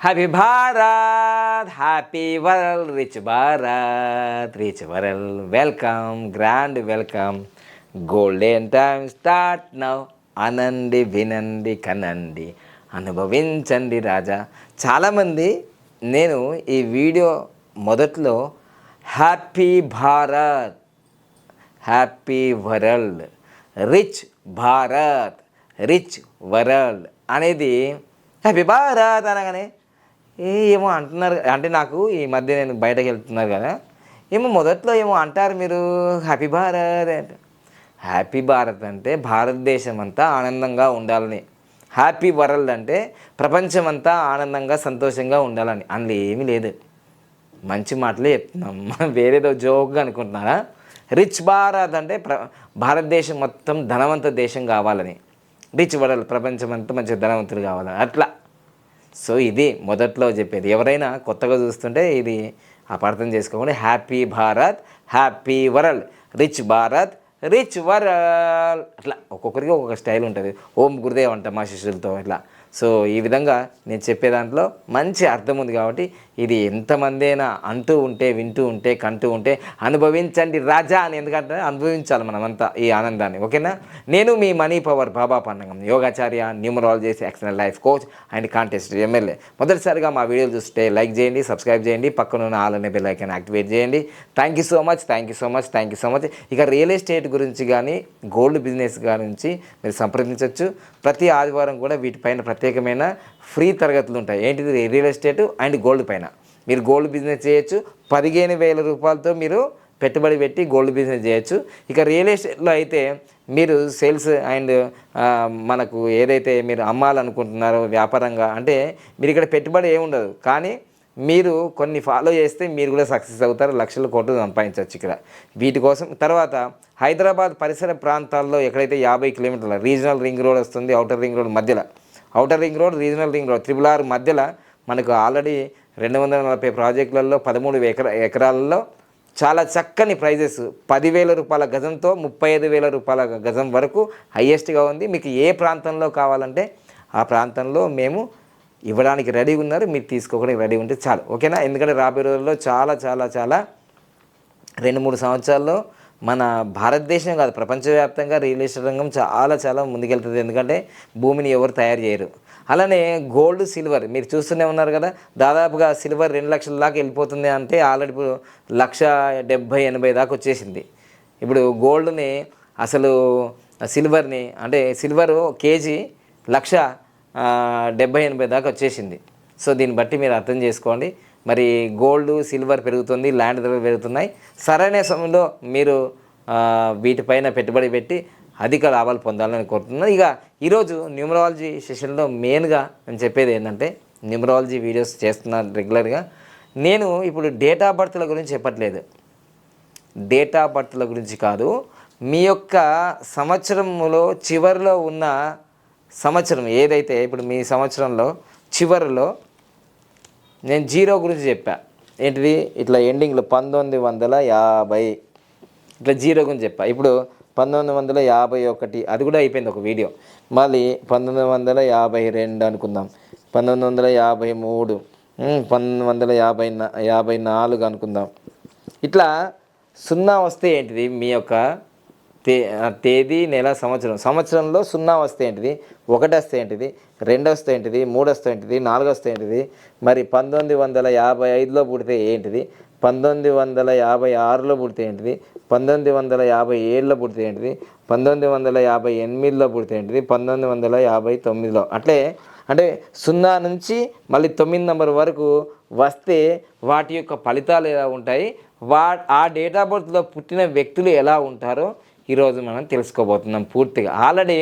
Happy Bharat happy world rich Bharat rich world welcome grand welcome golden time start now అనండి వినండి కనండి అనుభవించండి రాజా చాలామంది నేను ఈ వీడియో మొదట్లో happy Bharat happy world rich Bharat rich world అనేది హ్యాపీ భారత్ అనగానే ఏమో అంటున్నారు. అంటే నాకు ఈ మధ్య నేను బయటకు వెళ్తున్నారు కదా. ఏమో మొదట్లో ఏమో అంటారు మీరు హ్యాపీ భారత్ అంటే. హ్యాపీ భారత్ అంటే భారతదేశం అంతా ఆనందంగా ఉండాలని. హ్యాపీ వరల్డ్ అంటే ప్రపంచం అంతా ఆనందంగా సంతోషంగా ఉండాలని. అందులో ఏమీ లేదు. మంచి మాటలే చెప్తున్నాం. మనం వేరేదో జోక్గా అనుకుంటున్నారా? రిచ్ భారత్ అంటే ప్ర భారతదేశం మొత్తం ధనవంత దేశం కావాలని. రిచ్ వరల్డ్ ప్రపంచం అంతా మంచి ధనవంతులు కావాలని. అట్లా. సో ఇది మొదట్లో చెప్పేది. ఎవరైనా కొత్తగా చూస్తుంటే ఇది అపార్థం చేసుకోకుండా happy Bharat happy world rich Bharat rich world. అట్లా ఒక్కొక్కరికి ఒక్కొక్క స్టైల్ ఉంటుంది. ఓం గురుదేవ్ అంట మా శిష్యులతో ఇట్లా. సో ఈ విధంగా నేను చెప్పే దాంట్లో మంచి అర్థం ఉంది కాబట్టి ఇది ఎంతమందైనా అంటూ ఉంటే వింటూ ఉంటే కంటూ ఉంటే అనుభవించండి రాజా అని ఎందుకంటే అనుభవించాలి మనమంతా ఈ ఆనందాన్ని. ఓకేనా? నేను మీ money power Baba Pannagam యోగాచార్య numerologist excellent life coach and contest MLA. మొదటిసారిగా మా వీడియోలు చూస్తే లైక్ చేయండి సబ్స్క్రైబ్ చేయండి పక్కన ఉన్న ఆల్ అనే బెల్ ఐకాన్ యాక్టివేట్ చేయండి. Thank you so much thank you so much thank you so much ఇక రియల్ ఎస్టేట్ గురించి కానీ గోల్డ్ బిజినెస్ గురించి మీరు సంప్రదించవచ్చు ప్రతి ఆదివారం కూడా వీటిపైన ప్రత్యేకమైన ఫ్రీ తరగతులు ఉంటాయి. ఏంటిది? రియల్ ఎస్టేట్ అండ్ గోల్డ్ పైన. మీరు గోల్డ్ బిజినెస్ చేయొచ్చు. పదిహేను వేల రూపాయలతో మీరు పెట్టుబడి పెట్టి గోల్డ్ బిజినెస్ చేయొచ్చు. ఇక రియల్ ఎస్టేట్లో అయితే మీరు సేల్స్ అండ్ మనకు ఏదైతే మీరు అమ్మాలనుకుంటున్నారో వ్యాపారంగా అంటే మీరు ఇక్కడ పెట్టుబడి ఏముండదు కానీ మీరు కొన్ని ఫాలో చేస్తే మీరు కూడా సక్సెస్ అవుతారు. లక్షల కోట్లు సంపాదించవచ్చు ఇక్కడ. వీటి కోసం తర్వాత హైదరాబాద్ పరిసర ప్రాంతాల్లో ఎక్కడైతే యాభై కిలోమీటర్ల రీజనల్ రింగ్ రోడ్ వస్తుంది అవుటర్ రింగ్ రోడ్ మధ్యలో outer ring road regional ring road triple R మధ్యలో మనకు ఆల్రెడీ రెండు వందల నలభై ప్రాజెక్టులలో పదమూడు ఎకరా ఎకరాలలో చాలా చక్కని ప్రైజెస్. పదివేల రూపాయల గజంతో ముప్పై ఐదు వేల రూపాయల గజం వరకు హయ్యెస్ట్గా ఉంది. మీకు ఏ ప్రాంతంలో కావాలంటే ఆ ప్రాంతంలో మేము ఇవ్వడానికి రెడీ ఉన్నారు. మీరు తీసుకోవడానికి రెడీ ఉంటే చాలు. ఓకేనా? ఎందుకంటే రాబోయే రోజుల్లో చాలా చాలా చాలా రెండు మూడు సంవత్సరాల్లో మన భారతదేశం కాదు ప్రపంచవ్యాప్తంగా రియల్ ఎస్టేట్ రంగం చాలా చాలా ముందుకెళ్తుంది. ఎందుకంటే భూమిని ఎవరు తయారు చేయరు. అలానే గోల్డ్ సిల్వర్ మీరు చూస్తూనే ఉన్నారు కదా దాదాపుగా సిల్వర్ రెండు లక్షల దాకా వెళ్ళిపోతుంది అంటే ఆల్రెడీ ఇప్పుడు లక్ష డెబ్భై ఎనభై దాకా వచ్చేసింది. ఇప్పుడు గోల్డ్ని అసలు సిల్వర్ని అంటే సిల్వర్ కేజీ లక్ష డెబ్భై ఎనభై దాకా వచ్చేసింది. సో దీన్ని బట్టి మీరు అర్థం చేసుకోండి. మరి గోల్డ్ సిల్వర్ పెరుగుతుంది ల్యాండ్ ధరలు పెరుగుతున్నాయి. సరైన సమయంలో మీరు వీటిపైన పెట్టుబడి పెట్టి అధిక లాభాలు పొందాలని కోరుతున్నాను. ఇక ఈరోజు న్యూమరాలజీ సెషన్లో మెయిన్గా నేను చెప్పేది ఏంటంటే న్యూమరాలజీ వీడియోస్ చేస్తున్నాను రెగ్యులర్గా. నేను ఇప్పుడు డేట్ ఆఫ్ బర్త్ల గురించి చెప్పట్లేదు. డేట్ ఆఫ్ బర్త్ల గురించి కాదు మీ యొక్క సంవత్సరంలో చివరిలో ఉన్న సంవత్సరం ఏదైతే ఇప్పుడు మీ సంవత్సరంలో చివరిలో నేను జీరో గురించి చెప్పా. ఏంటిది? ఇట్లా ఎండింగ్లో పంతొమ్మిది వందల యాభై. ఇట్లా జీరో గురించి చెప్పా. ఇప్పుడు పంతొమ్మిది వందల యాభై ఒకటి అది కూడా అయిపోయింది ఒక వీడియో. మళ్ళీ పంతొమ్మిది వందల యాభై రెండు అనుకుందాం. పంతొమ్మిది వందల యాభై మూడు పంతొమ్మిది వందల యాభై యాభై నాలుగు అనుకుందాం. ఇట్లా సున్నా వస్తే ఏంటిది? మీ యొక్క తే తేదీ నెల సంవత్సరం. సంవత్సరంలో సున్నా వస్తే ఏంటిది? ఒకటి వస్తే ఏంటిది? రెండు వస్తే ఏంటిది? మూడు వస్తే ఏంటిది? నాలుగు వస్తే ఏంటిది? మరి పంతొమ్మిది వందల యాభై ఐదులో పుడితే ఏంటిది? పంతొమ్మిది వందల యాభై ఆరులో పుడితే ఏంటిది? పంతొమ్మిది వందల యాభై ఏడులో పుడితే ఏంటిది? పంతొమ్మిది వందల యాభై ఎనిమిదిలో పుడితే ఏంటిది? పంతొమ్మిది వందల యాభై తొమ్మిదిలో. అట్లే అంటే సున్నా నుంచి మళ్ళీ తొమ్మిది నెంబర్ వరకు వస్తే వాటి యొక్క ఫలితాలు ఎలా ఉంటాయి? వా ఆ డేట్ ఆఫ్ బర్త్లో పుట్టిన వ్యక్తులు ఎలా ఉంటారో ఈరోజు మనం తెలుసుకోబోతున్నాం పూర్తిగా. ఆల్రెడీ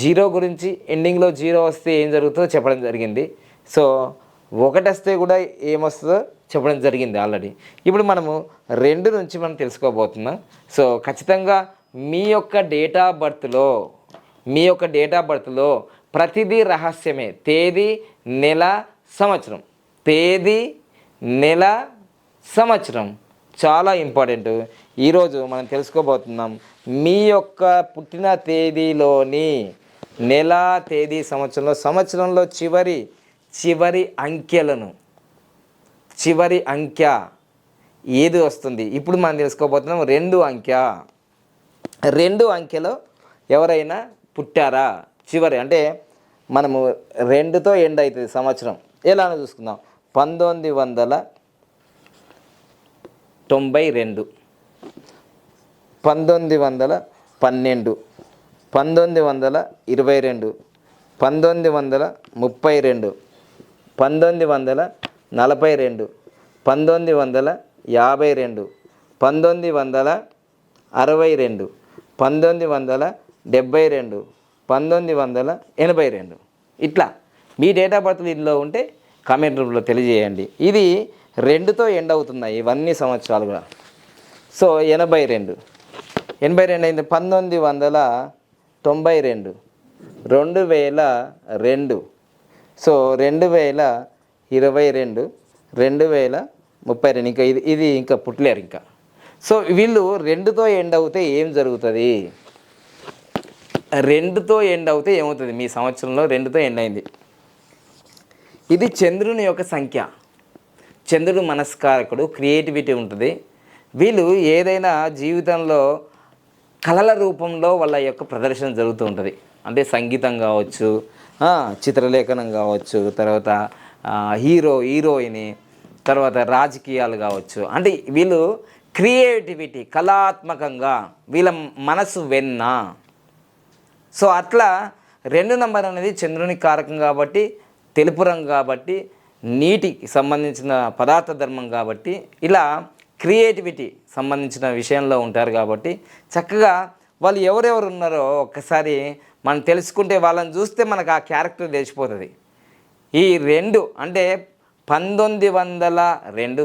జీరో గురించి ఎండింగ్లో జీరో వస్తే ఏం జరుగుతుందో చెప్పడం జరిగింది. సో ఒకటి వస్తే కూడా ఏమొస్తుందో చెప్పడం జరిగింది ఆల్రెడీ ఇప్పుడు మనము రెండు నుంచి మనం తెలుసుకోబోతున్నాం. సో ఖచ్చితంగా మీ యొక్క డేట్ ఆఫ్ బర్త్లో మీ యొక్క డేట్ ఆఫ్ బర్త్లో ప్రతిదీ రహస్యమే. తేదీ నెల సంవత్సరం. తేదీ నెల సంవత్సరం. చాలా ఇంపార్టెంట్ ఈరోజు మనం తెలుసుకోబోతున్నాం మీ యొక్క పుట్టిన తేదీలోని నెల తేదీ సంవత్సరంలో సంవత్సరంలో చివరి చివరి అంకెలను చివరి అంకె ఏది వస్తుంది? ఇప్పుడు మనం తెలుసుకోబోతున్నాం రెండు అంకె. రెండు అంకెలో ఎవరైనా పుట్టారా? చివరి అంటే మనము రెండుతో ఎండ్ అవుతుంది సంవత్సరం. ఎలా చూసుకుందాం. పంతొమ్మిది వందల తొంభై రెండు. పంతొమ్మిది వందల పన్నెండు. పంతొమ్మిది వందల ఇరవై రెండు. పంతొమ్మిది వందల ముప్పై రెండు. పంతొమ్మిది వందల నలభై రెండు. పంతొమ్మిది వందల యాభై రెండు. పంతొమ్మిది వందల అరవై రెండు. పంతొమ్మిది వందల డెబ్భై రెండు. పంతొమ్మిది వందల ఎనభై రెండు. ఇట్లా మీ డేట్ ఆఫ్ బర్త్ ఇందులో ఉంటే కామెంట్ రూమ్లో తెలియజేయండి. ఇది రెండుతో ఎండ్ అవుతున్నాయి ఇవన్నీ సంవత్సరాలు కూడా. సో ఎనభై రెండు. ఎనభై రెండు అయింది పంతొమ్మిది వందల తొంభై రెండు. రెండు వేల రెండు. సో రెండు వేల ఇరవై రెండు రెండు వేల ముప్పై రెండు. ఇంకా ఇది ఇది ఇంకా పుట్టలేరు ఇంకా. సో వీళ్ళు రెండుతో ఎండ్ అవుతే ఏం జరుగుతుంది? రెండుతో ఎండ్ అవుతే ఏమవుతుంది? మీ సంవత్సరంలో రెండుతో ఎండ్ అయింది. ఇది చంద్రుని యొక్క సంఖ్య. చంద్రుడు మనస్కారకుడు క్రియేటివిటీ ఉంటుంది. వీళ్ళు ఏదైనా జీవితంలో కళల రూపంలో వాళ్ళ యొక్క ప్రదర్శన జరుగుతూ ఉంటుంది. అంటే సంగీతం కావచ్చు చిత్రలేఖనం కావచ్చు తర్వాత హీరో హీరోయిన్ తర్వాత రాజకీయాలు కావచ్చు. అంటే వీళ్ళు క్రియేటివిటీ కళాత్మకంగా వీళ్ళ మనసు వెన్న. సో అట్లా రెండు నంబర్ అనేది చంద్రుని కారకం కాబట్టి తెలుపు రంగు కాబట్టి నీటికి సంబంధించిన పదార్థ ధర్మం కాబట్టి ఇలా క్రియేటివిటీ సంబంధించిన విషయంలో ఉంటారు కాబట్టి చక్కగా వాళ్ళు ఎవరెవరు ఉన్నారో ఒక్కసారి మనం తెలుసుకుంటే వాళ్ళని చూస్తే మనకు ఆ క్యారెక్టర్ తెలిసిపోతుంది. ఈ రెండు అంటే పంతొమ్మిది వందల రెండు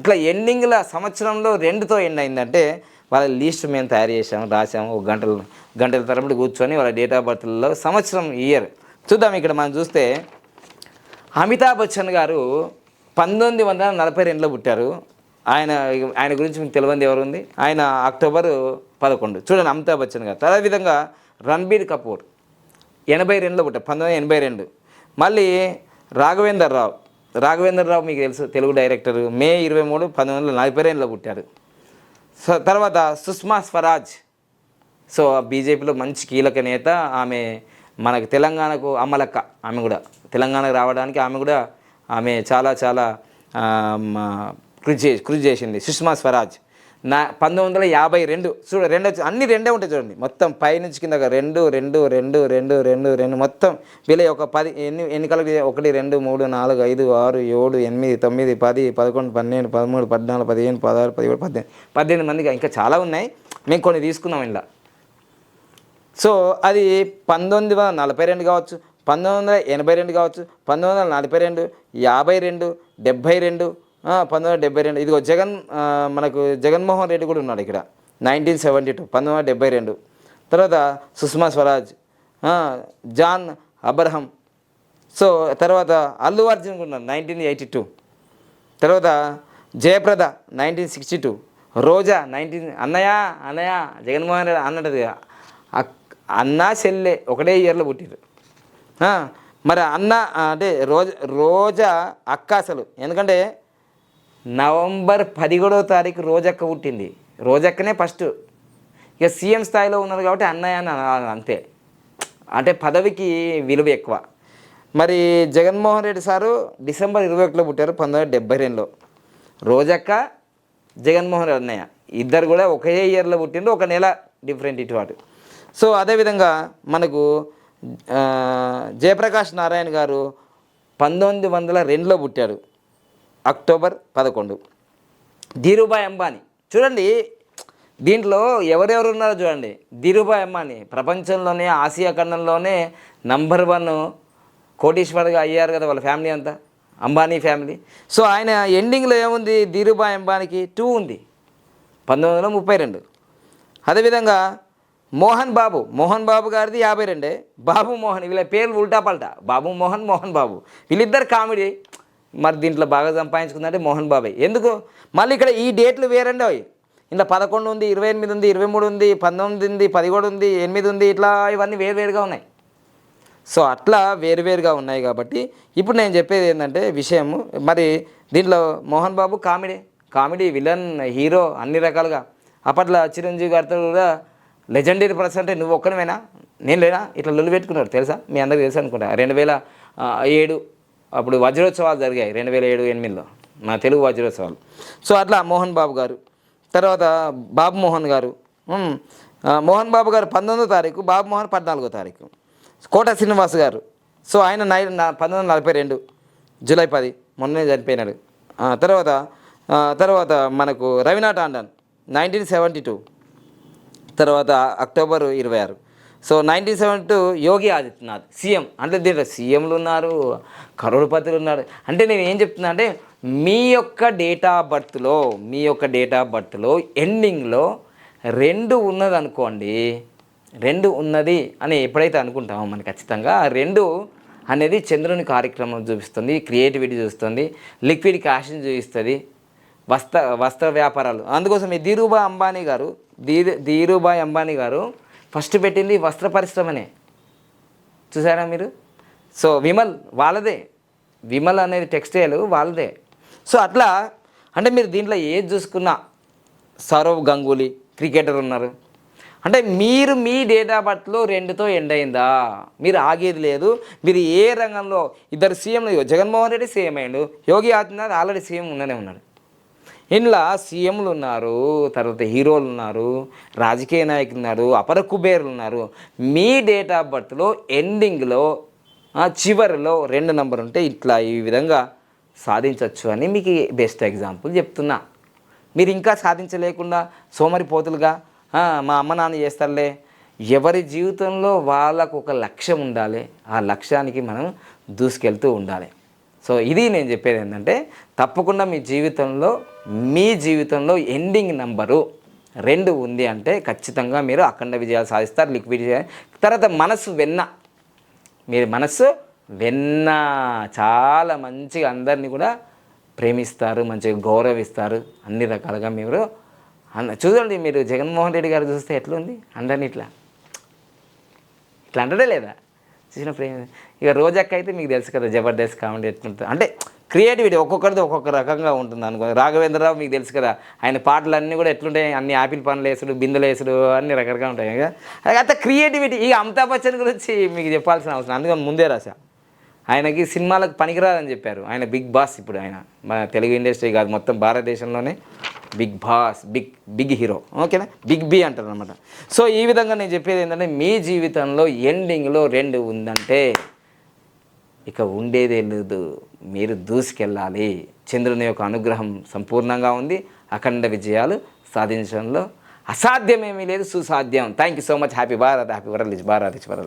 ఇట్లా ఎండింగ్ల సంవత్సరంలో రెండుతో ఎండ్ అయిందంటే వాళ్ళ లీస్ట్ మేము తయారు చేసాము రాసాము ఒక గంటలు గంటల తరబడి కూర్చొని వాళ్ళ డేట్ ఆఫ్ బర్త్లో సంవత్సరం ఇయర్ చూద్దాం ఇక్కడ మనం చూస్తే అమితాబ్ బచ్చన్ గారు పంతొమ్మిది వందల నలభై రెండులో పుట్టారు. ఆయన ఆయన గురించి మీకు తెలియంది ఎవరుంది? ఆయన అక్టోబర్ పదకొండు. చూడండి అమితాబ్ బచ్చన్ గారు. అదే విధంగా రణబీర్ కపూర్. ఎనభై రెండులో పుట్టారు పంతొమ్మిది వందల ఎనభై రెండు. మళ్ళీ రాఘవేందర్ రావు. రాఘవేందర్ రావు మీకు తెలుసు తెలుగు డైరెక్టర్. మే ఇరవై మూడు పంతొమ్మిది వందల నలభై రెండులో పుట్టారు సో తర్వాత సుష్మా స్వరాజ్. సో బీజేపీలో మంచి కీలక నేత. ఆమె మనకు తెలంగాణకు అమ్మలక్క ఆమె కూడా. తెలంగాణకు రావడానికి ఆమె కూడా ఆమె చాలా చాలా కృషి చేసి కృషి చేసింది. సుష్మా స్వరాజ్. నా పంతొమ్మిది వందల యాభై రెండు. చూడ రెండు అన్ని రెండే ఉంటాయి చూడండి. మొత్తం పైనుంచి కింద రెండు రెండు రెండు రెండు రెండు రెండు మొత్తం వీళ్ళ ఒక పది ఎన్ని ఎన్నికలకు ఒకటి రెండు మూడు నాలుగు ఐదు ఆరు ఏడు ఎనిమిది తొమ్మిది పది పదకొండు పన్నెండు పదమూడు పద్నాలుగు పదిహేను పదహారు పదిహేడు పద్దెనిమిది పద్దెనిమిది మందికి ఇంకా చాలా ఉన్నాయి. మేము కొన్ని తీసుకున్నాం ఇలా సో అది పంతొమ్మిది వందల నలభై రెండు కావచ్చు పంతొమ్మిది వందల ఎనభై రెండు కావచ్చు పంతొమ్మిది వందల నలభై రెండు యాభై రెండు డెబ్భై రెండు పంతొమ్మిది వందల డెబ్బై రెండు. ఇదిగో జగన్ మనకు జగన్మోహన్ రెడ్డి కూడా ఉన్నాడు ఇక్కడ. నైన్టీన్ సెవెంటీ టూ పంతొమ్మిది వందల డెబ్బై రెండు. తర్వాత Sushma Swaraj John Abraham. So తర్వాత అల్లు అర్జున్ కూడా ఉన్నారు నైన్టీన్ ఎయిటీ టూ తర్వాత Jayaprada nineteen sixty two Roja nineteen అన్నయ్య అన్నయ్య జగన్మోహన్ రెడ్డి అన్నది అక్- అన్న చెల్లె ఒకటే ఇయర్లో పుట్టిరు మరి అన్న అంటే రోజా రోజా అక్క అసలు. ఎందుకంటే నవంబర్ పదిహేడవ తారీఖు రోజక్క పుట్టింది. రోజక్కనే ఫస్ట్. ఇక సీఎం స్థాయిలో ఉన్నారు కాబట్టి అన్నయ్య అని అంతే. అంటే పదవికి విలువ ఎక్కువ. మరి జగన్మోహన్ రెడ్డి సారు డిసెంబర్ ఇరవై ఒకటిలో పుట్టారు పంతొమ్మిది వందల డెబ్బై రెండులో. రోజక్క జగన్మోహన్ రెడ్డి అన్నయ్య. ఇద్దరు కూడా ఒకే ఇయర్లో పుట్టిండ్రు ఒక నెల డిఫరెంట్ ఇటు సో అదేవిధంగా మనకు జయప్రకాష్ నారాయణ గారు పంతొమ్మిది వందల రెండులో పుట్టారు అక్టోబర్ పదకొండు. ధీరుభాయ్ అంబానీ. చూడండి దీంట్లో ఎవరెవరు ఉన్నారో చూడండి. ధీరుభాయ్ అంబానీ ప్రపంచంలోనే ఆసియా ఖండంలోనే నంబర్ వన్ కోటీశ్వర్గా అయ్యారు కదా వాళ్ళ ఫ్యామిలీ అంతా. అంబానీ ఫ్యామిలీ. సో ఆయన ఎండింగ్లో ఏముంది? ధీరుభాయ్ అంబానీకి టూ ఉంది. పంతొమ్మిది వందల ముప్పై రెండు. అదేవిధంగా మోహన్ బాబు. మోహన్ బాబు గారిది యాభై రెండే. బాబు మోహన్ వీళ్ళ పేర్లు ఉల్టా పల్టా. బాబు మోహన్ మోహన్ బాబు. వీళ్ళిద్దరు కామెడీ. మరి దీంట్లో బాగా సంపాదించుకుందంటే మోహన్ బాబాయ్. ఎందుకు? మళ్ళీ ఇక్కడ ఈ డేట్లు వేరండి అవి. ఇంట్లో పదకొండు ఉంది ఇరవై ఎనిమిది ఉంది ఇరవై మూడు ఉంది పంతొమ్మిది ఉంది పదిహేడు ఉంది ఎనిమిది ఉంది ఇట్లా ఇవన్నీ వేరువేరుగా ఉన్నాయి. సో అట్లా వేరువేరుగా ఉన్నాయి కాబట్టి ఇప్పుడు నేను చెప్పేది ఏంటంటే విషయం మరి దీంట్లో Mohan Babu comedy comedy villain hero అన్ని రకాలుగా. అప్పట్లో చిరంజీవి గారితో కూడా లెజెండరీ పర్సన్ అంటే నువ్వు ఒక్కనివేనా? నేను లేనా? ఇట్లా లొల్లు పెట్టుకున్నారు తెలుసా? మీ అందరికి తెలుసు అనుకుంటా. రెండు వేల ఏడు అప్పుడు వజ్రోత్సవాలు జరిగాయి రెండు వేల ఏడు ఎనిమిదిలో నా తెలుగు వజ్రోత్సవాలు. సో అట్లా మోహన్ బాబు గారు తర్వాత బాబు మోహన్ గారు మోహన్ బాబు గారు పంతొమ్మిదో తారీఖు బాబు మోహన్ పద్నాలుగో తారీఖు. కోట శ్రీనివాస్ గారు సో ఆయన నై పంతొమ్మిది వందల నలభై రెండు జూలై పది మొన్ననే చనిపోయినాడు. తర్వాత తర్వాత మనకు Raveena Tandon nineteen seventy two తర్వాత అక్టోబర్ ఇరవై ఆరు. So nineteen seventy two Yogi Adityanath CM. అంటే దీంట్లో సీఎంలు ఉన్నారు కరోడ్పతులు ఉన్నారు. అంటే నేను ఏం చెప్తున్నా అంటే మీ యొక్క డేట్ ఆఫ్ బర్త్లో మీ యొక్క డేట్ ఆఫ్ బర్త్లో ఎండింగ్లో రెండు ఉన్నది అనుకోండి రెండు ఉన్నది అని ఎప్పుడైతే అనుకుంటామో మనకి ఖచ్చితంగా రెండు అనేది చంద్రుని కార్యక్రమం చూపిస్తుంది క్రియేటివిటీ చూస్తుంది లిక్విడ్ క్యాష్ని చూపిస్తుంది వస్త్ర వస్త్ర వ్యాపారాలు. అందుకోసం ఈ ధీరుభాయ్ అంబానీ గారు ధీ ధీరుభాయ్ అంబానీ గారు ఫస్ట్ పెట్టింది వస్త్ర పరిశ్రమనే. చూసారా మీరు? సో విమల్ వాళ్ళదే. విమల్ అనేది టెక్స్టైల్ వాళ్ళదే. సో అట్లా అంటే మీరు దీంట్లో ఏది చూసుకున్నా సౌరవ్ గంగూలీ క్రికెటర్ ఉన్నారు. అంటే మీరు మీ డేట్ ఆఫ్ బర్త్లో రెండుతో ఎండ్ అయిందా? మీరు ఆగేది లేదు. మీరు ఏ రంగంలో? ఇద్దరు సీఎంలు జగన్మోహన్ రెడ్డి సీఎం అయ్యాడు. యోగి ఆదిత్యనాథ్ ఆల్రెడీ సీఎం ఉన్ననే ఉన్నాడు. ఇంట్లో సీఎంలు ఉన్నారు తర్వాత హీరోలు ఉన్నారు రాజకీయ నాయకులు ఉన్నారు అపర కుబేరులు ఉన్నారు. మీ డేట్ ఆఫ్ బర్త్లో ఎండింగ్లో చివరిలో రెండు నంబర్ ఉంటే ఇట్లా ఈ విధంగా సాధించవచ్చు అని మీకు బెస్ట్ ఎగ్జాంపుల్ చెప్తున్నా. మీరు ఇంకా సాధించలేకుండా సోమరిపోతులుగా మా అమ్మ నాన్న చేస్తారులే. ఎవరి జీవితంలో వాళ్ళకు ఒక లక్ష్యం ఉండాలి ఆ లక్ష్యానికి మనం దూసుకెళ్తూ ఉండాలి. సో ఇది నేను చెప్పేది ఏంటంటే తప్పకుండా మీ జీవితంలో మీ జీవితంలో ఎండింగ్ నెంబరు రెండు ఉంది అంటే ఖచ్చితంగా మీరు అఖండ విజయాలు సాధిస్తారు లిక్విడ్ తర్వాత మనసు వెన్న. మీరు మనస్సు వెన్న. చాలా మంచిగా అందరినీ కూడా ప్రేమిస్తారు మంచిగా గౌరవిస్తారు. అన్ని రకాలుగా మీరు అన్న చూడండి మీరు జగన్మోహన్ రెడ్డి గారు చూస్తే ఎట్లుంది? అందరినీ ఇట్లా ఇట్లా అంటడే లేదా? చూసిన ప్రేమ. ఇక రోజక్క అయితే మీకు తెలుసు కదా జబర్దస్త్ కామెడీ ఎట్లుంటుంది. అంటే క్రియేటివిటీ ఒక్కొక్కరిది ఒక్కొక్క రకంగా ఉంటుంది అనుకో. రాఘవేంద్రరావు మీకు తెలుసు కదా ఆయన పాటలు అన్నీ కూడా ఎట్లుంటాయి? అన్ని ఆపిల్ పనులు వేసుడు బిందెలు వేసుడు అన్ని రకరకాలు ఉంటాయి కదా. అంత క్రియేటివిటీ. ఇక అమితాబ్ బచ్చన్ గురించి మీకు చెప్పాల్సిన అవసరం అందుకని ముందే రాశా. ఆయనకి సినిమాలకు పనికిరాదని చెప్పారు. ఆయన బిగ్ బాస్ ఇప్పుడు ఆయన. మన తెలుగు ఇండస్ట్రీ కాదు మొత్తం భారతదేశంలోనే big boss big big hero. ఓకేనా? బిగ్ బి అంటారు అనమాట సో ఈ విధంగా నేను చెప్పేది ఏంటంటే మీ జీవితంలో ఎండింగ్లో రెండు ఉందంటే ఇక ఉండేదే లేదు. మీరు దూసుకెళ్ళాలి. చంద్రుని యొక్క అనుగ్రహం సంపూర్ణంగా ఉంది. అఖండ విజయాలు సాధించడంలో అసాధ్యమేమీ లేదు. సుసాధ్యం. Thank you so much happy Bharat happy world Bharat world